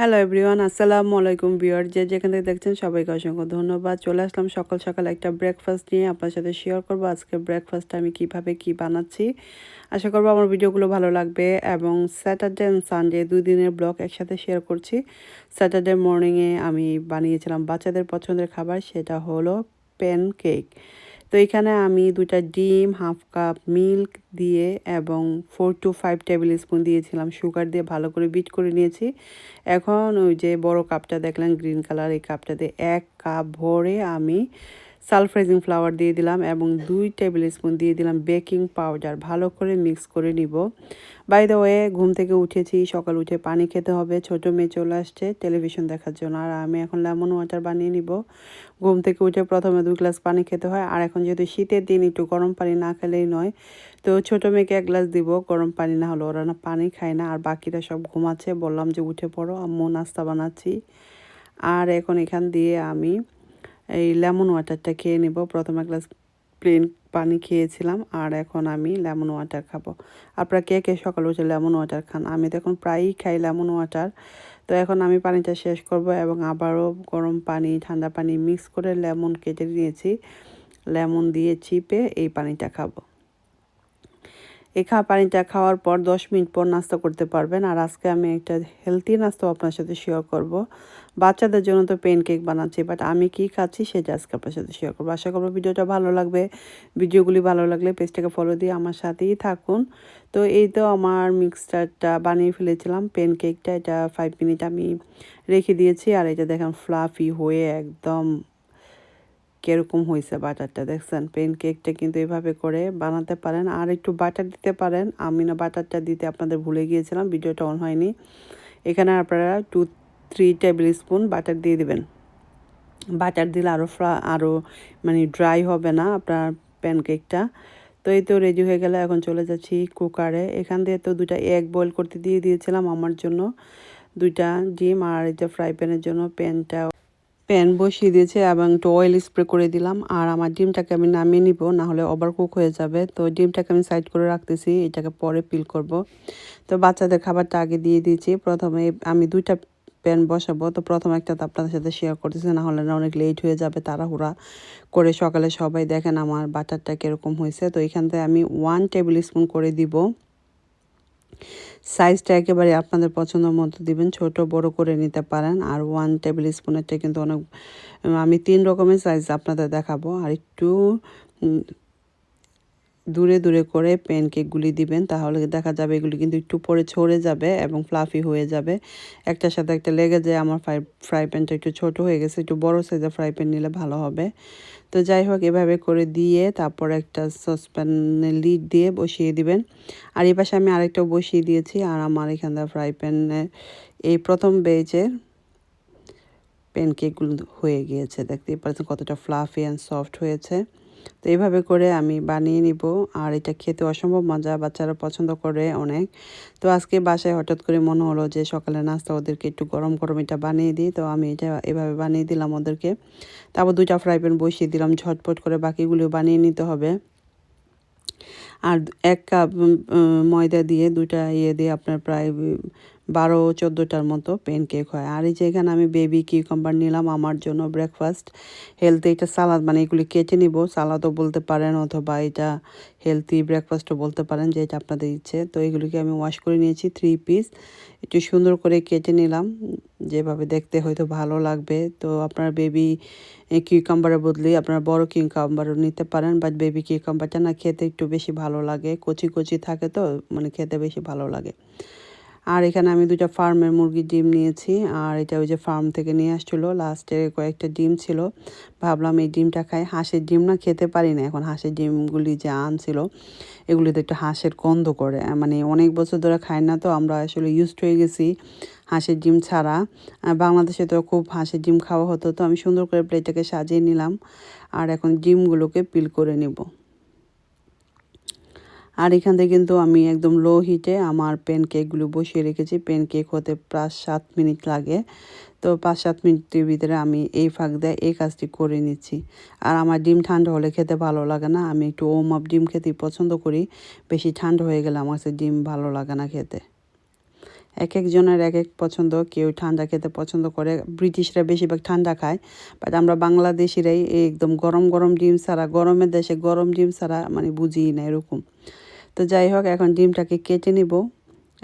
Hello everyone আসসালামু আলাইকুম বিয়ার যে যেখান থেকে দেখছেন সবাইকে অসংখ্য ধন্যবাদ। চলে আসলাম সকাল সকাল একটা ব্রেকফাস্ট নিয়ে আপনার সাথে শেয়ার করব। আজকে ব্রেকফাস্ট আমি কীভাবে কি বানাচ্ছি। আশা করব আমার ভিডিওগুলো ভালো লাগবে এবং স্যাটারডে অ্যান্ড সানডে দুই দিনের ব্লগ একসাথে শেয়ার করছি। স্যাটারডে মর্নিংয়ে আমি বানিয়েছিলাম বাচ্চাদের পছন্দের খাবার, সেটা হলো প্যান কেক তো এখানে আমি দুটা ডিম, হাফ কাপ মিল্ক দিয়ে এবং four to five tablespoon দিয়েছিলাম। সুগার দিয়ে ভালো করে বিট করে নিয়েছি। এখন ওই যে বড় কাপটা দেখলাম গ্রিন কালার এই কাপটাতে এক কাপ ভরে আমি সালফ্রাইজিং ফ্লাওয়ার দিয়ে দিলাম এবং দুই টেবিল স্পুন দিয়ে দিলাম বেকিং পাউডার। ভালো করে মিক্স করে নিব। বাই দ্য ওয়ে ঘুম থেকে উঠেছি, সকাল উঠে পানি খেতে হবে। ছোট মেয়ে চলে আসছে টেলিভিশন দেখার জন্য। আর আমি এখন লেমন ওয়াটার বানিয়ে নিব। ঘুম থেকে উঠে প্রথমে দুই গ্লাস পানি খেতে হয়। আর এখন যেহেতু শীতের দিন, একটু গরম পানি না খেলেই নয়। তো ছোটো মেয়েকে এক গ্লাস দিব। গরম পানি না হলে ওরা না পানি খায় না। আর বাকিরা সব ঘুমাচ্ছে। বললাম যে উঠে পড়ো, আম্মু নাস্তা বানাচ্ছি। আর এখন এখান দিয়ে আমি এই লেমন ওয়াটারটা খেয়ে নেব। প্রথম এক গ্লাস প্লেন পানি খেয়েছিলাম আর এখন আমি লেমন ওয়াটার খাব। আপনারা কে কে সকালে উঠে লেমন ওয়াটার খান? আমি তো এখন প্রায়ই খাই লেমন ওয়াটার তো এখন আমি পানিটা শেষ করব এবং আবারও গরম পানি, ঠান্ডা পানি মিক্স করে লেমন কেটে নিয়েছি। লেমন দিয়ে চিপে এই পানিটা খাব। এই খা, পানিটা খাওয়ার পর দশ মিনিট পর নাস্তা করতে পারবেন। আর আজকে আমি একটা হেলদি নাস্তা আপনার সাথে শেয়ার করব। বাচ্চাদের জন্য তো পেন কেক বানাচ্ছি বাট আমি কি খাচ্ছি সেটা আজকে আপনার সাথে শেয়ার করব। আশা করব ভিডিওটা ভালো লাগবে। ভিডিওগুলি ভালো লাগলে পেজটাকে ফলো দিয়ে আমার সাথেই থাকুন। তো এই তো আমার মিক্সচারটা বানিয়ে ফেলেছিলাম পেন কেকটা এটা ফাইভ মিনিট আমি রেখে দিয়েছি। আর এটা দেখেন ফ্লাফি হয়ে একদম কীরকম হয়েছে বাটারটা? দেখছেন পেন কেকটা কিন্তু এভাবে করে বানাতে পারেন। আর একটু বাটার দিতে পারেন। আমি না বাটারটা দিতে আপনাদের ভুলে গিয়েছিলাম, ভিডিওটা অন হয়নি। এখানে আপনারা two three tablespoon butter দিয়ে দেবেন। বাটার দিলে আরও ফ্রা আরও মানে ড্রাই হবে না আপনার প্যানকেকটা তো এই তো রেডি হয়ে গেলে, এখন চলে যাচ্ছি কুকারে এখান দিয়ে তো দুটা এগ বয়েল করতে দিয়ে দিয়েছিলাম আমার জন্য। দুইটা ডিম আর যে ফ্রাই প্যানের জন্য প্যানটা প্যান বসিয়ে দিয়েছে এবং একটু অয়েল স্প্রে করে দিলাম। আর আমার ডিমটাকে আমি নামিয়ে নিব না হলে ওভার কুক হয়ে যাবে। তো ডিমটাকে আমি সাইড করে রাখতেছি, এটাকে পরে পিল করব। তো বাচ্চাদের খাবারটা আগে দিয়ে দিয়েছি। প্রথমে আমি দুইটা প্যান বসাবো। তো প্রথম একটা তো আপনাদের সাথে শেয়ার করতেছি না হলে না অনেক লেট হয়ে যাবে, তাড়াহুড়া করে সকালে সবাই দেখেন আমার বাটারটা কীরকম হয়েছে। তো এখান থেকে আমি ওয়ান টেবিল স্পুন করে দিব। সাইজটা একেবারে আপনাদের পছন্দ মতো দিবেন। ছোট, বড় করে নিতে পারেন। আর ওয়ান টেবিল স্পুনেরটা কিন্তু অনেক, আমি তিন রকমের সাইজ আপনাদের দেখাবো। আর একটু দূরে দূরে করে প্যানকেকগুলি দিবেন, তাহলে দেখা যাবে এগুলি কিন্তু একটু পরে ছড়ে যাবে এবং ফ্লাফি হয়ে যাবে। একটার সাথে একটা লেগে যায়, আমার ফ্রাই ফ্রাই প্যানটা একটু ছোট হয়ে গেছে, একটু বড় সাইজের ফ্রাই প্যান নিলে ভালো হবে। তো যাই হোক, এভাবে করে দিয়ে তারপর একটা সসপ্যানে লিড দিয়ে বসিয়ে দিবেন। আর এই পাশে আমি আরেকটাও বসিয়ে দিয়েছি, আর আমার এখানটা ফ্রাই প্যানে এই প্রথম বেজের প্যানকেকগুলো হয়ে গিয়েছে। দেখতেই পাচ্ছেন কতটা ফ্লাফি অ্যান্ড সফট হয়েছে। তো এইভাবে করে আমি বানিয়ে নিব। আর এটা খেতে অসম্ভব মজা, বাচ্চারা পছন্দ করে অনেক। তো আজকে বাসায় হঠাৎ করে মনে হলো যে সকালে নাস্তা ওদেরকে একটু গরম গরম এটা বানিয়ে দিই। তো আমি এটা এভাবে বানিয়ে দিলাম ওদেরকে। তারপর দুইটা ফ্রাই প্যান বসিয়ে দিলাম, ঝটপট করে বাকিগুলো বানিয়ে নিতে হবে। আর এক কাপ ময়দা দিয়ে দুটা ইয়ে দিয়ে আপনার প্রায় বারো, চোদ্দোটার মতো পেন কেক হয়। আর এই যে এখানে আমি বেবি কিউকাম্বার নিলাম আমার জন্য ব্রেকফাস্ট হেলথি এটা সালাদ মানে এগুলি কেটে নিব। সালাদও বলতে পারেন অথবা এটা হেলথি ব্রেকফাস্টও বলতে পারেন, যে এটা আপনাদের ইচ্ছে। তো এগুলিকে আমি ওয়াশ করে নিয়েছি থ্রি পিস একটু সুন্দর করে কেটে নিলাম। যেভাবে দেখতে হয়তো ভালো লাগবে। তো আপনার বেবি কিউকাম্বারের বদলে আপনার বড় কিউকাম্বারও নিতে পারেন। বাট বেবি কিউকাম্বারটা না খেতে একটু বেশি ভালো লাগে। কচি কচি থাকে তো মানে খেতে বেশি ভালো লাগে। আর এখানে আমি দুটা ফার্মের মুরগির ডিম নিয়েছি, আর এটা ওই যে ফার্ম থেকে নিয়ে আসছিল। লাস্টে কয়েকটা ডিম ছিল। ভাবলাম এই ডিমটা খাই। হাঁসের ডিম না খেতে পারি না। এখন হাঁসের ডিমগুলি যে আনছিল, এগুলিতে একটু হাঁসের গন্ধ করে। মানে অনেক বছর ধরে খাই না তো, আমরা আসলে ইউজড হয়ে গেছি হাঁসের ডিম ছাড়া। বাংলাদেশে তো খুব হাঁসের ডিম খাওয়া হতো, তো আমি সুন্দর করে প্লেটটাকে সাজিয়ে নিলাম। আর এখন ডিমগুলোকে পিল করে নেব। আর এখান থেকে কিন্তু আমি একদম লো হিটে আমার প্যান কেকগুলো বসিয়ে রেখেছি। প্যান কেক হতে প্রায় সাত মিনিট লাগে। তো পাঁচ সাত মিনিটের ভিতরে আমি এই ফাঁক দেয় এই কাজটি করে নিচ্ছি। আর আমার ডিম ঠান্ডা হলে খেতে ভালো লাগে না। আমি একটু ওম আপ ডিম খেতেই পছন্দ করি। বেশি ঠান্ডা হয়ে গেলে আমার কাছে ডিম ভালো লাগে না খেতে। এক একজনের এক এক পছন্দ। কেউ ঠান্ডা খেতে পছন্দ করে। ব্রিটিশরা বেশিরভাগ ঠান্ডা খায়। বাট আমরা বাংলাদেশিরাই একদম গরম গরম ডিম ছাড়া, গরমের দেশে গরম ডিম ছাড়া মানে বুঝি না এরকম। তো যাই হোক, এখন ডিমটাকে কেটে নিব।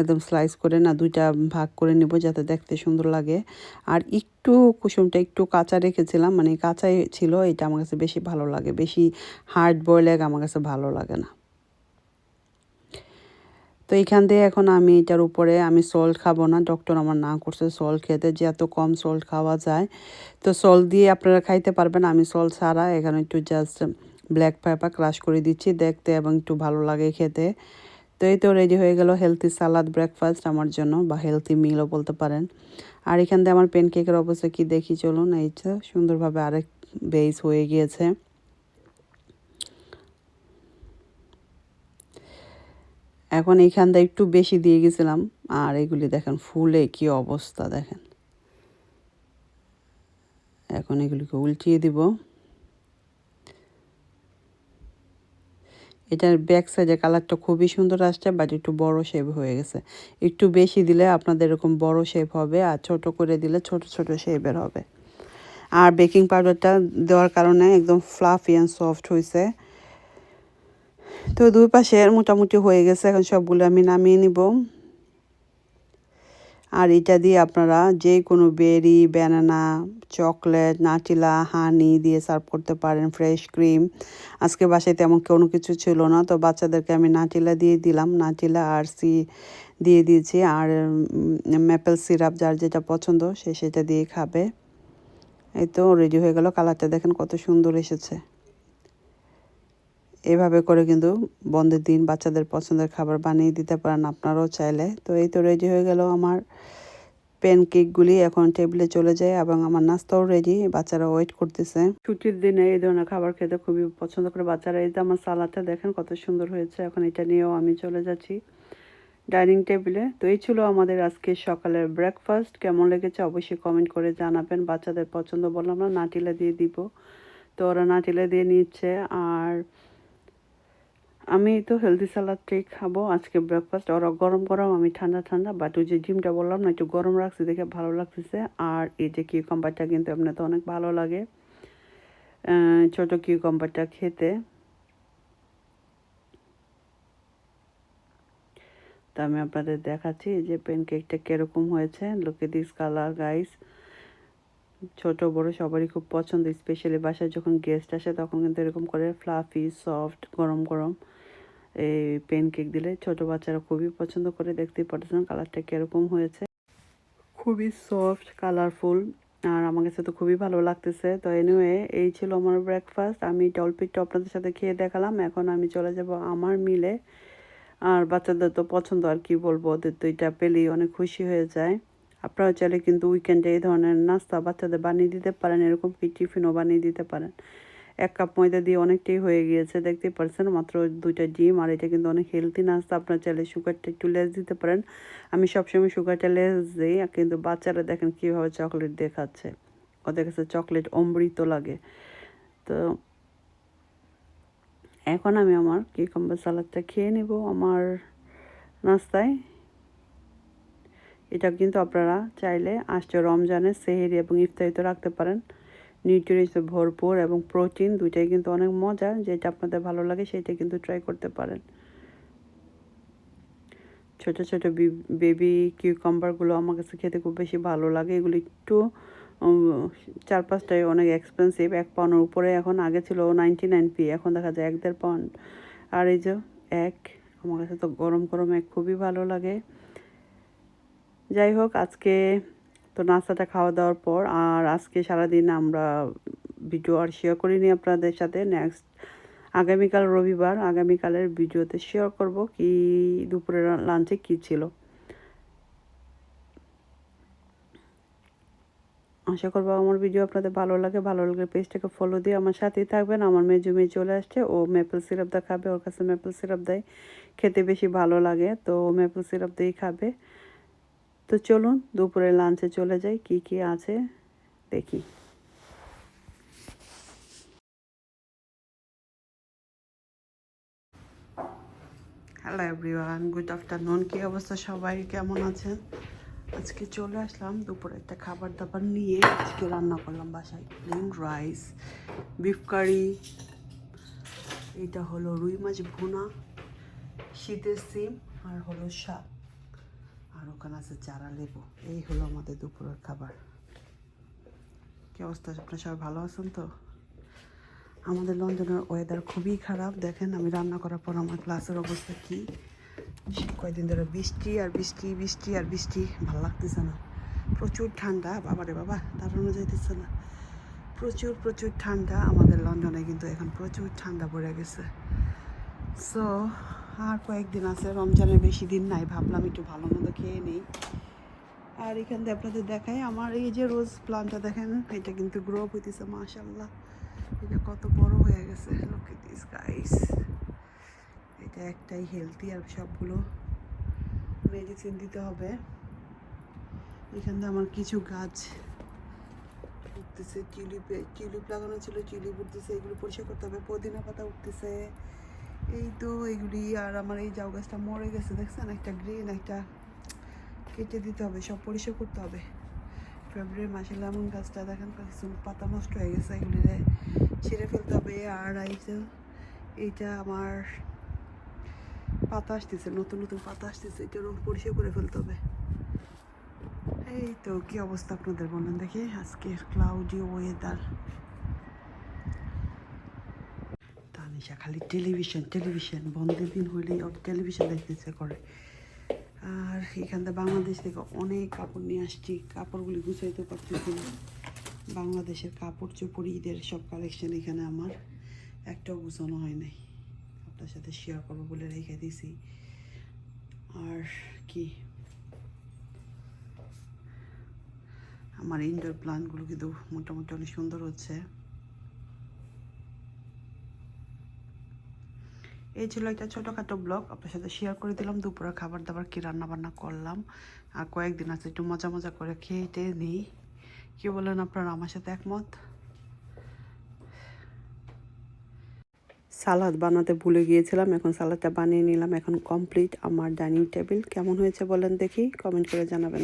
একদম স্লাইস করে না, দুইটা ভাগ করে নিব যাতে দেখতে সুন্দর লাগে। আর একটু কুসুমটা একটু কাঁচা রেখেছিলাম মানে কাঁচাই ছিল, এটা আমার কাছে বেশি ভালো লাগে। বেশি হার্ড বয়েল এগ আমার কাছে ভালো লাগে না। তো এইখান দিয়ে এখন আমি এটার উপরে, আমি সল্ট খাব না ডক্টর আমার না করছে সল্ট খেতে, যে এত কম সল্ট খাওয়া যায়। তো সল্ট দিয়ে আপনারা খাইতে পারবেন, আমি সল্ট ছাড়া, এখানে একটু জাস্ট ব্ল্যাক পেপার ক্রাশ করে দিচ্ছি দেখতে এবং একটু ভালো লাগে খেতে। তো এই তো রেডি হয়ে গেল হেলথি সালাদ ব্রেকফাস্ট আমার জন্য বা হেলথি মিলও বলতে পারেন। আর এখান দিয়ে আমার প্যানকেকের অবস্থা কি দেখি চলুন, এই তো সুন্দরভাবে আরেক বেস হয়ে গিয়েছে। এখন এইখানটা একটু বেশি দিয়ে গেছিলাম, আর এগুলি দেখেন ফুলে কি অবস্থা দেখেন। এখন এগুলিকে উল্টিয়ে দিব। এটার ব্যাক সাইডে কালারটা খুবই সুন্দর আসছে বাট একটু বড় শেপ হয়ে গেছে। একটু বেশি দিলে আপনাদের এরকম বড় শেপ হবে, আর ছোট করে দিলে ছোট ছোট শেপের হবে। আর বেকিং পাউডারটা দেওয়ার কারণে একদম ফ্লাফি অ্যান্ড সফট হয়েছে তো দুই পাশের মোটামুটি হয়ে গেছে, এখন সবগুলো আমি নামিয়ে নিব। আর এটা দিয়ে আপনারা যে কোনো বেরি ব্যানানা চকলেট নাটিলা হানি দিয়ে সার্ভ করতে পারেন ফ্রেশ ক্রিম আজকে বাসায় তেমন কোনো কিছু ছিল না, তো বাচ্চাদেরকে আমি নাটিলা দিয়ে দিলাম। নাটিলা আর সি দিয়ে দিয়েছি আর ম্যাপেল সিরাপ যার যেটা পছন্দ সে সেটা দিয়ে খাবে। এই তো রেডি হয়ে গেল কালারটা দেখেন কত সুন্দর এসেছে। এভাবে করে কিন্তু বন্ধের দিন বাচ্চাদের পছন্দের খাবার বানিয়ে দিতে পারেন আপনারাও চাইলে। তো এই তো রেডি হয়ে গেল আমার প্যানকেকগুলি এখন টেবিলে চলে যায় এবং আমার নাস্তাও রেডি বাচ্চারা ওয়েট করতেছে। ছুটির দিনে এই ধরনের খাবার খেতে খুবই পছন্দ করে বাচ্চারা। এই যে আমার সালাদটা দেখেন কত সুন্দর হয়েছে। এখন এটা নিয়েও আমি চলে যাচ্ছি ডাইনিং টেবিলে তো এই ছিল আমাদের আজকে সকালের ব্রেকফাস্ট কেমন লেগেছে অবশ্যই কমেন্ট করে জানাবেন। বাচ্চাদের পছন্দ বললাম না, নাটিলা দিয়ে দিব। তো ওরা নাটিলা দিয়ে নিচ্ছে। আর আমি তো হেলদি সালাদটাই খাব, আজকে ব্রেকফাস্ট ওরা গরম গরম, আমি ঠান্ডা ঠান্ডা বাট ওই যে জিমটা বললাম না, একটু গরম রাখছি দেখে ভালো লাগতেছে। আর এই যে কিউকাম্বারটা কিন্তু আপনার তো অনেক ভালো লাগে। ছোটো কিউকাম্বারটা খেতে। তা আমি আপনাদের দেখাচ্ছি যে প্যানকেকটা কীরকম হয়েছে। লোকে দিস কালার গাইস ছোট, বড় সবারই খুব পছন্দ স্পেশালি বাসায় যখন গেস্ট আসে, তখন কিন্তু এরকম করে ফ্লাফি সফট গরম গরম। এই প্যানকেক দিলে ছোট বাচ্চারা খুবই পছন্দ করে, দেখতেই পাচ্ছেন কালারটা কীরকম হয়েছে। খুবই সফট কালারফুল আর আমার কাছে তো খুবই ভালো লাগতেছে। তো এনিওয়ে এই ছিল আমার ব্রেকফাস্ট আমি টলপিটটা আপনাদের সাথে খেয়ে দেখালাম। এখন আমি চলে যাব আমার মিলে আর বাচ্চাদের তো পছন্দ, আর কি বলব? ওদের তো এটা পেলেই অনেক খুশি হয়ে যায়। আপনারা চাইলে কিন্তু উইকেন্ডে এই ধরনের নাস্তা বাচ্চাদের বানিয়ে দিতে পারেন, এরকম কি টিফিনও বানিয়ে দিতে পারেন। এক কাপ ময়দা দিয়ে অনেকটাই হয়ে গিয়েছে দেখতে পারছেন। মাত্র দুইটা ডিম আর এটা কিন্তু অনেক হেলদি নাস্তা। আপনার চাইলে সুগারটা একটু লেস দিতে পারেন। আমি সবসময় সুগারটা লেস দিই, কিন্তু বাচ্চারা দেখেন কীভাবে চকলেট দেখাচ্ছে। ওদের কাছে চকলেট অমৃত লাগে। তো এখন আমি আমার কিকম্বার সালাদটা খেয়ে নেব আমার নাস্তায়। এটা কিন্তু আপনারা চাইলে আসছে রমজানের সেহেরি এবং ইফতারিতে রাখতে পারেন। নিউট্রিয়েন্টসে ভরপুর এবং প্রোটিন দুইটাই কিন্তু অনেক মজা, যেটা আপনাদের ভালো লাগে সেটা কিন্তু ট্রাই করতে পারেন। ছোট ছোট বেবি কিউকাম্বারগুলো আমার কাছে খেতে খুব বেশি ভালো লাগে। এগুলো একটু চার পাঁচটাই অনেক এক্সপেন্সিভ এক পাউন্ডের উপরে এখন আগে ছিল নাইনটি নাইন পি এখন দেখা যায় এক দেড় পাউন্ড আর এই যে এক, আমার কাছে তো গরম গরম এক খুবই ভালো লাগে। যাই হোক, আজকে তো নাস্তাটা খাওয়া দাওয়ার পর আর আজকে সারাদিন আমরা ভিডিও আর শেয়ার করিনি আপনাদের সাথে। নেক্সট আগামীকাল রবিবার, আগামীকালের ভিডিওতে শেয়ার করব কি দুপুরের লাঞ্চে কি ছিল। আশা করব আমার ভিডিও আপনাদের ভালো লাগে ভালো লাগে পেজটাকে ফলো দিয়ে আমার সাথেই থাকবেন। আমার মেজু মেয়ে চলে আসছে, ও মেপল সিরাপ দা খাবে, ওর কাছে মেপল সিরাপ দেয়। খেতে বেশি ভালো লাগে, তো মেপল সিরাপ দিয়েই খাবে। তো চলুন দুপুরে লাঞ্চে চলে যাই, কি কি আছে দেখি। হ্যালো এভরিওয়ান গুড আফটারনুন কী অবস্থা সবাই? কেমন আছেন? আজকে চলে আসলাম দুপুরে একটা খাবার দাবার নিয়ে, আজকে রান্না করলাম বাসায় প্লেন রাইস বিফ কারি এটা হলো রুই মাছ ভুনা, শীতের সিম আর হলো শাক। আর ওখানে আছে চারা লেবু। এই হলো আমাদের দুপুরের খাবার। কী অবস্থা? আপনার সবাই ভালো আছেন তো? আমাদের লন্ডনের ওয়েদার খুবই খারাপ। দেখেন আমি রান্না করার পর আমার ক্লাসের অবস্থা কি? কয়েকদিন ধরে বৃষ্টি আর বৃষ্টি বৃষ্টি আর বৃষ্টি। ভালো লাগতেছে না। প্রচুর ঠান্ডা। বাবারে বাবা দাঁড়ানো যাইতেছে না। প্রচুর প্রচুর ঠান্ডা। আমাদের লন্ডনে কিন্তু এখন প্রচুর ঠান্ডা পড়ে গেছে। সো আর কয়েকদিন আছে, রমজানের বেশি দিন নাই, ভাবলাম একটু ভালো মতো খেয়ে নিই। আর এখান থেকে আপনাদের দেখাই, আমার এই যে রোজ প্লান্টটা দেখেন, এটা কিন্তু গ্রো হইতেছে মাশাল্লাহ এটা কত বড় হয়ে গেছে লোক দিস গাইস এটা একটাই হেলদি আর সবগুলো মেডিসিন দিতে হবে। এখান থেকে আমার কিছু গাছ উঠতেছে, টিউলিপে, টিউলিপ লাগানো ছিল, টিউলিপ উঠতেছে, এগুলো পরিষ্কার করতে হবে, পুদিনা পাতা উঠতেছে। এই তো এগুলি, আর আমার এই জাউ গাছটা মরে গেছে, দেখছেন? একটা গ্রিন একটা কেটে দিতে হবে, সব পরিষ্কার করতে হবে। ফেব্রুয়ারি মাসে লেমন গাছটা দেখেন পাতা নষ্ট হয়ে গেছে, এগুলিরে ছিঁড়ে ফেলতে হবে। আর এই যে এইটা আমার পাতা আসতেছে, নতুন নতুন পাতা আসতেছে এটা রোগ পরিষ্কার করে ফেলতে হবে। এই তো, কি অবস্থা আপনাদের বলেন দেখি? আজকে ক্লাউডি ওয়েদার তানিশা খালি টেলিভিশন টেলিভিশন বন্ধের দিন হইলেই ওর টেলিভিশন দেখতে ইচ্ছে করে। আর এখান থেকে বাংলাদেশ থেকে অনেক কাপড় নিয়ে আসছি, কাপড়গুলি গুছাইতে পারতেছি বাংলাদেশের কাপড় চোপড়, ঈদের সব কালেকশন এখানে আমার। একটাও গুছানো হয় নাই। আপনার সাথে শেয়ার করব বলে রেখে দিছি। আর কি? আমার ইনডোর প্লান্টগুলো কিন্তু মোটামুটি অনেক সুন্দর হচ্ছে। এই ছিল একটা ছোটোখাটো ব্লগ। আপনার সাথে শেয়ার করে দিলাম। দুপুরে খাবার দাবার কী রান্না বান্না করলাম। আর কয়েকদিন আছে, একটু মজা মজা করে খেয়ে টেয়ে নিই। কি বলেন আপনারা, আমার সাথে একমত? সালাদ বানাতে ভুলে গিয়েছিলাম, এখন সালাদটা বানিয়ে নিলাম। এখন কমপ্লিট আমার ডাইনিং টেবিল কেমন হয়েছে বলেন দেখি কমেন্ট করে জানাবেন।